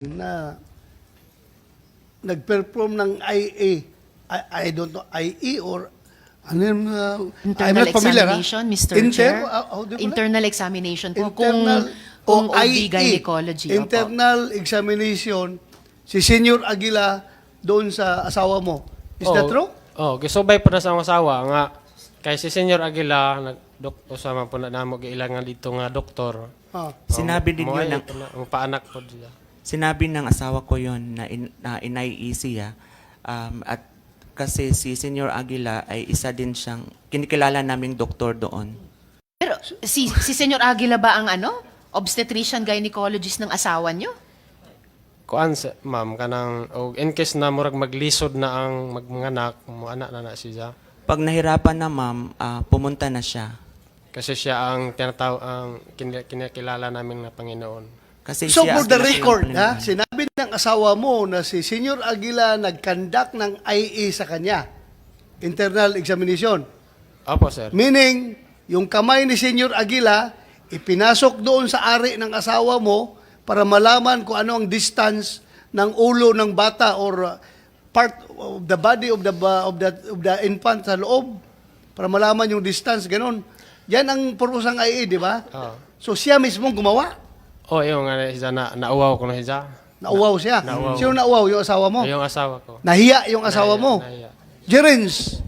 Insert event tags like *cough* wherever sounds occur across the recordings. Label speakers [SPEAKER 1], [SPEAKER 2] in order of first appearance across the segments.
[SPEAKER 1] na nag-perform ng IA. I, I don't know, IE or ano yun, uh, I'm
[SPEAKER 2] Internal
[SPEAKER 1] not familiar, ha?
[SPEAKER 2] examination, Mr.
[SPEAKER 1] Inter-
[SPEAKER 2] Chair.
[SPEAKER 1] uh?
[SPEAKER 2] Internal examination po.
[SPEAKER 1] Internal
[SPEAKER 2] kung, kung
[SPEAKER 1] o
[SPEAKER 2] OB
[SPEAKER 1] IE.
[SPEAKER 2] gynecology. opo.
[SPEAKER 1] Internal examination, si Senior Aguila doon sa asawa mo. Is that
[SPEAKER 3] Oo.
[SPEAKER 1] true?
[SPEAKER 3] Oh, gisubay po na sa asawa nga kay si Senior Aguila nag doktor sama po na namo giilangan dito nga doktor.
[SPEAKER 1] Ah.
[SPEAKER 4] Sinabi din yun
[SPEAKER 3] ang paanak po diya.
[SPEAKER 4] Sinabi ng asawa ko yon na, in, na inai siya. Um, at kasi si Senior Aguila ay isa din siyang kinikilala naming doktor doon.
[SPEAKER 2] Pero si, si Senyor Aguila ba ang ano? Obstetrician gynecologist ng asawa nyo?
[SPEAKER 3] Kuan sa ma'am kanang og in case na murag maglisod na ang magmanganak mo anak na na siya.
[SPEAKER 4] Pag nahirapan na ma'am, ah, pumunta na siya.
[SPEAKER 3] Kasi siya ang tinataw ang kin- kinakilala namin na Panginoon.
[SPEAKER 4] Kasi
[SPEAKER 1] So for the record, ha, sinabi ng asawa mo na si Senior Aguila nag-conduct ng IE sa kanya. Internal examination.
[SPEAKER 3] Opo sir.
[SPEAKER 1] Meaning, yung kamay ni Senior Aguila, ipinasok doon sa ari ng asawa mo para malaman kung ano ang distance ng ulo ng bata or uh, part of the body of the of the of the infant sa loob para malaman yung distance ganun. Yan ang purpose ng IE, di ba?
[SPEAKER 3] Oo.
[SPEAKER 1] So siya mismo gumawa.
[SPEAKER 3] Oh, yung nga siya na nauwaw ko na siya.
[SPEAKER 1] Nauwaw siya.
[SPEAKER 3] Nauwaw.
[SPEAKER 1] Sino nauwaw? Yung asawa mo?
[SPEAKER 3] Yung asawa ko.
[SPEAKER 1] Nahiya yung asawa
[SPEAKER 3] Nahiya,
[SPEAKER 1] mo.
[SPEAKER 3] nahiya.
[SPEAKER 1] Jerens,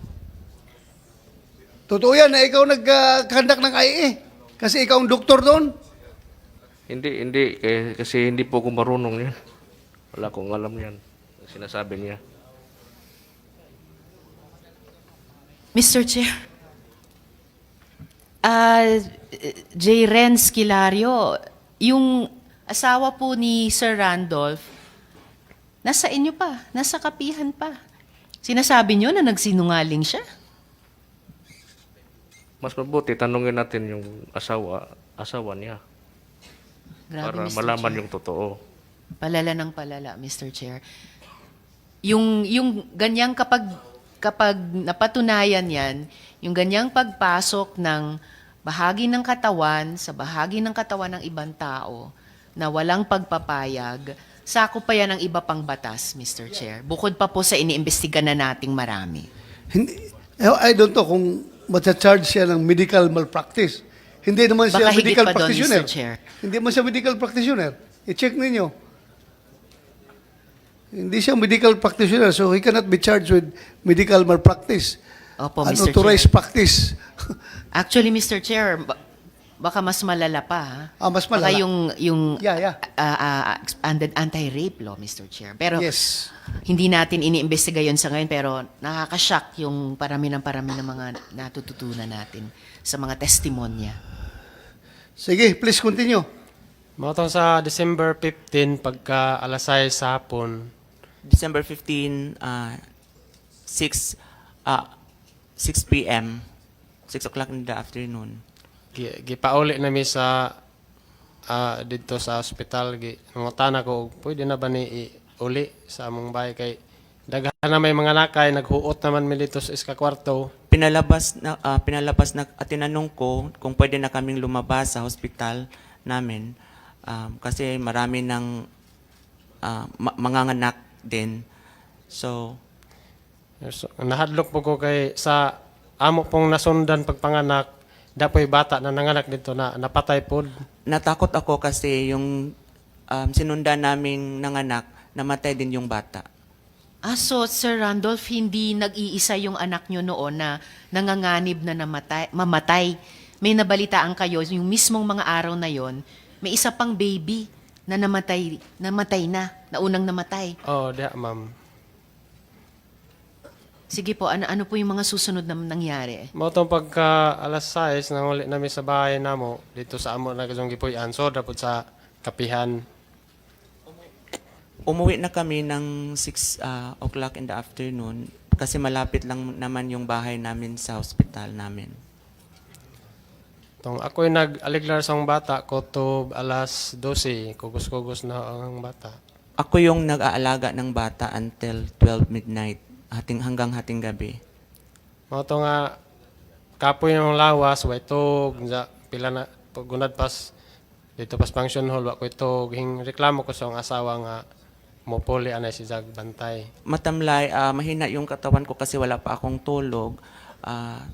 [SPEAKER 1] totoo yan na ikaw nag-conduct ng IE. Kasi ikaw ang doktor doon.
[SPEAKER 5] Hindi, hindi. Eh, kasi hindi po ako marunong yan. Wala akong alam yan. Sinasabi niya.
[SPEAKER 2] Mr. Chair. Ah, J. Renz Kilario, yung asawa po ni Sir Randolph, nasa inyo pa, nasa kapihan pa. Sinasabi nyo na nagsinungaling siya?
[SPEAKER 5] Mas mabuti, tanungin natin yung asawa, asawa niya.
[SPEAKER 2] Grabe,
[SPEAKER 5] para
[SPEAKER 2] Mr.
[SPEAKER 5] malaman
[SPEAKER 2] Chair.
[SPEAKER 5] yung totoo.
[SPEAKER 2] Palala ng palala, Mr. Chair. Yung, yung ganyang kapag, kapag napatunayan yan, yung ganyang pagpasok ng bahagi ng katawan sa bahagi ng katawan ng ibang tao na walang pagpapayag, sako pa yan ng iba pang batas, Mr. Chair. Bukod pa po sa iniimbestiga na nating marami.
[SPEAKER 1] Hindi, I don't know kung matcha-charge siya ng medical malpractice. Hindi naman siya
[SPEAKER 2] Baka higit
[SPEAKER 1] medical
[SPEAKER 2] pa doon,
[SPEAKER 1] practitioner.
[SPEAKER 2] Mr. Chair.
[SPEAKER 1] Hindi naman siya medical practitioner. I-check ninyo. Hindi siya medical practitioner, so he cannot be charged with medical malpractice.
[SPEAKER 2] Opo, Mr.
[SPEAKER 1] Unauthorized
[SPEAKER 2] Chair.
[SPEAKER 1] practice. *laughs*
[SPEAKER 2] Actually, Mr. Chair, ba- baka mas malala pa. Ha?
[SPEAKER 1] Ah, mas
[SPEAKER 2] Baka
[SPEAKER 1] malala.
[SPEAKER 2] yung, yung
[SPEAKER 1] Yeah, yeah.
[SPEAKER 2] ah, ah, expanded anti-rape law, Mr. Chair. Pero
[SPEAKER 1] yes.
[SPEAKER 2] hindi natin iniimbestiga yun sa ngayon, pero nakakashock yung parami ng parami ng mga natututunan natin sa mga testimonya.
[SPEAKER 1] Sige, please continue.
[SPEAKER 3] Matong sa December 15 pagka alas 6 sa hapon,
[SPEAKER 4] December 15, ah, 6, ah, 6 p.m., 6 o'clock in the afternoon.
[SPEAKER 3] gi- gipauli na mi sa ah, dito sa ospital gi nangutana ko pwede na ba ni uli sa among bahay kay daghan na may mga nakay naghuot naman mi dito sa iska kwarto
[SPEAKER 4] Pinalabas na ah, pinalabas na at tinanong ko kung pwede na kaming lumabas sa hospital namin um, kasi marami ng ah, ma- manganganak din. So,
[SPEAKER 3] so, nahadlok po ko kay sa amo pong nasundan pagpanganak dapoy bata na nanganak dito na napatay pod
[SPEAKER 4] natakot ako kasi yung um, sinundan naming nanganak, namatay din yung bata.
[SPEAKER 2] Ah, so Sir Randolph, hindi nag-iisa yung anak nyo noon na nanganganib na namatay, mamatay. May nabalitaan kayo, yung mismong mga araw na yon, may isa pang baby na namatay, namatay na, na unang namatay.
[SPEAKER 3] oh diha ma'am
[SPEAKER 2] Sige po, ano, ano po yung mga susunod na nangyari?
[SPEAKER 3] Mo tong pagka alas 6 nang uli nami sa bahay namo dito sa amo na kasong gipuy-an so dapat sa kapihan
[SPEAKER 4] Umuwi na kami ng 6 ah, o'clock in the afternoon kasi malapit lang naman yung bahay namin sa hospital namin.
[SPEAKER 3] Tong ako'y nag-aliglar sa bata ko to alas 12, kugos-kugos na ang bata.
[SPEAKER 4] Ako yung nag-aalaga ng bata until 12 midnight, hating hanggang hating gabi.
[SPEAKER 3] Mao to nga kapoy ng lawas, way tog, nga pila na gunad pas dito pas function hall wa ko ito ging reklamo ko sa akong asawa nga mopuli anay si Jag bantay.
[SPEAKER 4] Matamlay, ah, mahina yung katawan ko kasi wala pa akong tulog. Ah,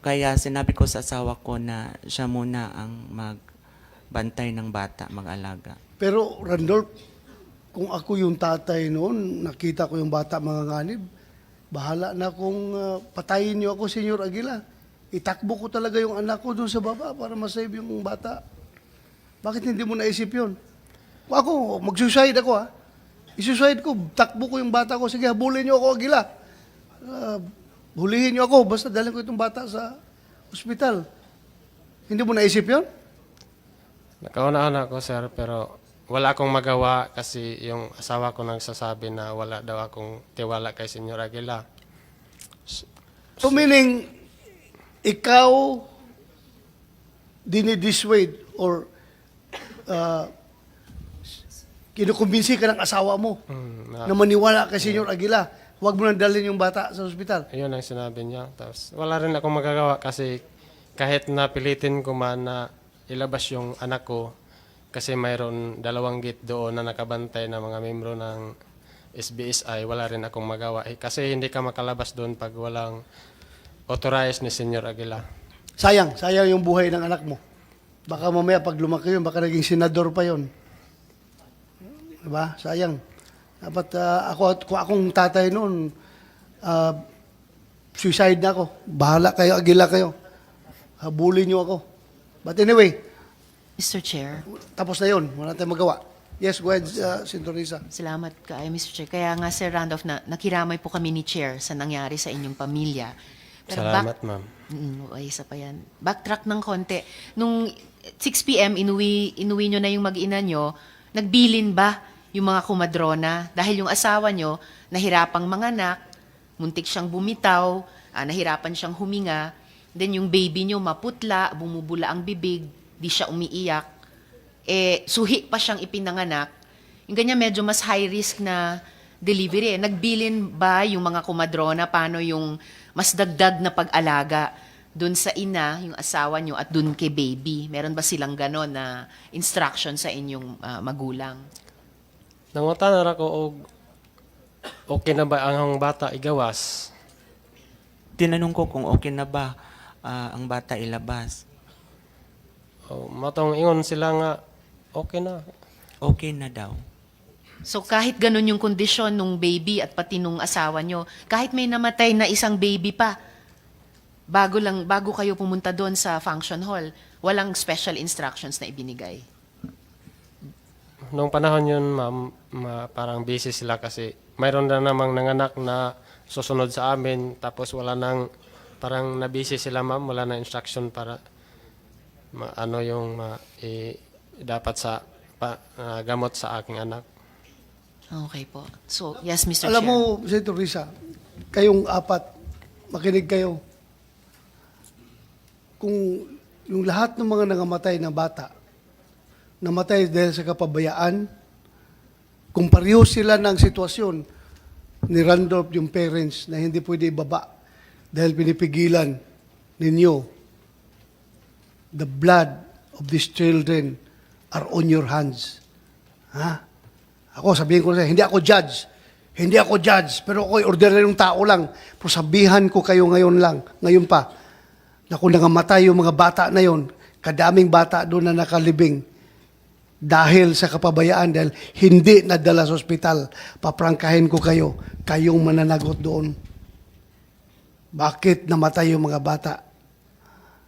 [SPEAKER 4] kaya sinabi ko sa asawa ko na siya muna ang magbantay ng bata, mag-alaga.
[SPEAKER 1] Pero Randolph, kung ako yung tatay noon, nakita ko yung bata mga nganib, bahala na kung ah, patayin niyo ako, Senyor Aguila. Itakbo ko talaga yung anak ko doon sa baba para masave yung bata. Bakit hindi mo naisip yun? Ako, mag-suicide ako ha. I-suicide ko, takbo ko yung bata ko. Sige, habulin niyo ako, Aguila. Ah, hulihin niyo ako, basta dalhin ko itong bata sa ospital. Hindi mo naisip yun?
[SPEAKER 3] Nakauna ako sir pero wala akong magawa kasi yung asawa ko nagsasabi na wala daw akong tiwala kay Senyor Aguila.
[SPEAKER 1] So meaning, ikaw dinidissuade or uh, kinukumbinsi ka ng asawa mo
[SPEAKER 3] Mm, na,
[SPEAKER 1] na maniwala kay Senyor Aguila. Huwag mo nang dalhin yung bata sa ospital.
[SPEAKER 3] Ayun ang sinabi niya. Tapos wala rin akong magagawa kasi kahit napilitin ko man na ilabas yung anak ko kasi mayroon dalawang gate doon na nakabantay na mga membro ng SBSI, wala rin akong magawa. Eh, kasi hindi ka makalabas doon pag walang authorized ni Senyor Aguila.
[SPEAKER 1] Sayang, sayang yung buhay ng anak mo. Baka mamaya pag lumaki yun, baka naging senador pa yun. Diba? Sayang. Dapat ah, ako, kung akong tatay noon, ah, suicide na ako. Bahala kayo, agila kayo. Habulin niyo ako. But anyway,
[SPEAKER 2] Mr. Chair,
[SPEAKER 1] tapos na yun. Wala tayong magawa. Yes, go ahead, uh, Senator Risa.
[SPEAKER 2] salamat kaayo, Mr. Chair. Kaya nga, Sir Randolph, na, nakiramay po kami ni Chair sa nangyari sa inyong pamilya.
[SPEAKER 3] Salamat,
[SPEAKER 2] back-
[SPEAKER 3] ma'am.
[SPEAKER 2] Mm, ay, isa pa yan. Backtrack ng konti. Nung 6 p.m., inuwi, inuwi nyo na yung mag-ina nyo, nagbilin ba yung mga kumadrona? Dahil yung asawa nyo, nahirapang manganak, muntik siyang bumitaw, ah, nahirapan siyang huminga, then yung baby nyo maputla, bumubula ang bibig, di siya umiiyak, eh, suhi pa siyang ipinanganak, yung ganyan medyo mas high risk na delivery. eh. Nagbilin ba yung mga kumadrona paano yung mas dagdag na pag-alaga dun sa ina, yung asawa nyo, at dun kay baby? Meron ba silang ganon na instruction sa inyong ah, magulang?
[SPEAKER 3] Nangutan na ko og okay na ba ang bata igawas?
[SPEAKER 4] Tinanong ko kung okay na ba ah, ang bata ilabas.
[SPEAKER 3] O, matong ingon sila nga okay na.
[SPEAKER 4] Okay na daw.
[SPEAKER 2] So kahit ganun yung kondisyon nung baby at pati nung asawa nyo, kahit may namatay na isang baby pa, bago lang bago kayo pumunta doon sa function hall, walang special instructions na ibinigay.
[SPEAKER 3] Nung panahon yun, ma'am, ma- parang busy sila kasi mayroon na namang nanganak na susunod sa amin tapos wala nang parang nabisi sila ma'am, wala na instruction para ma- ano yung ma- i- dapat sa pa- ah, gamot sa aking anak.
[SPEAKER 2] Okay po. So, yes, Mr.
[SPEAKER 1] Alam
[SPEAKER 2] Chair.
[SPEAKER 1] mo, Senator Risa, kayong apat, makinig kayo. Kung yung lahat ng mga nangamatay na bata, namatay dahil sa kapabayaan, kung pareho sila ng sitwasyon ni Randolph, yung parents, na hindi pwede ibaba dahil pinipigilan ninyo, the blood of these children are on your hands. Ha? Ako, sabihin ko na, hindi ako judge. Hindi ako judge, pero ako'y ordinaryong tao lang. Pero sabihan ko kayo ngayon lang, ngayon pa, na kung nangamatay yung mga bata na yon, kadaming bata doon na nakalibing dahil sa kapabayaan, dahil hindi nadala sa ospital, paprangkahin ko kayo, kayong mananagot doon. Bakit namatay yung mga bata?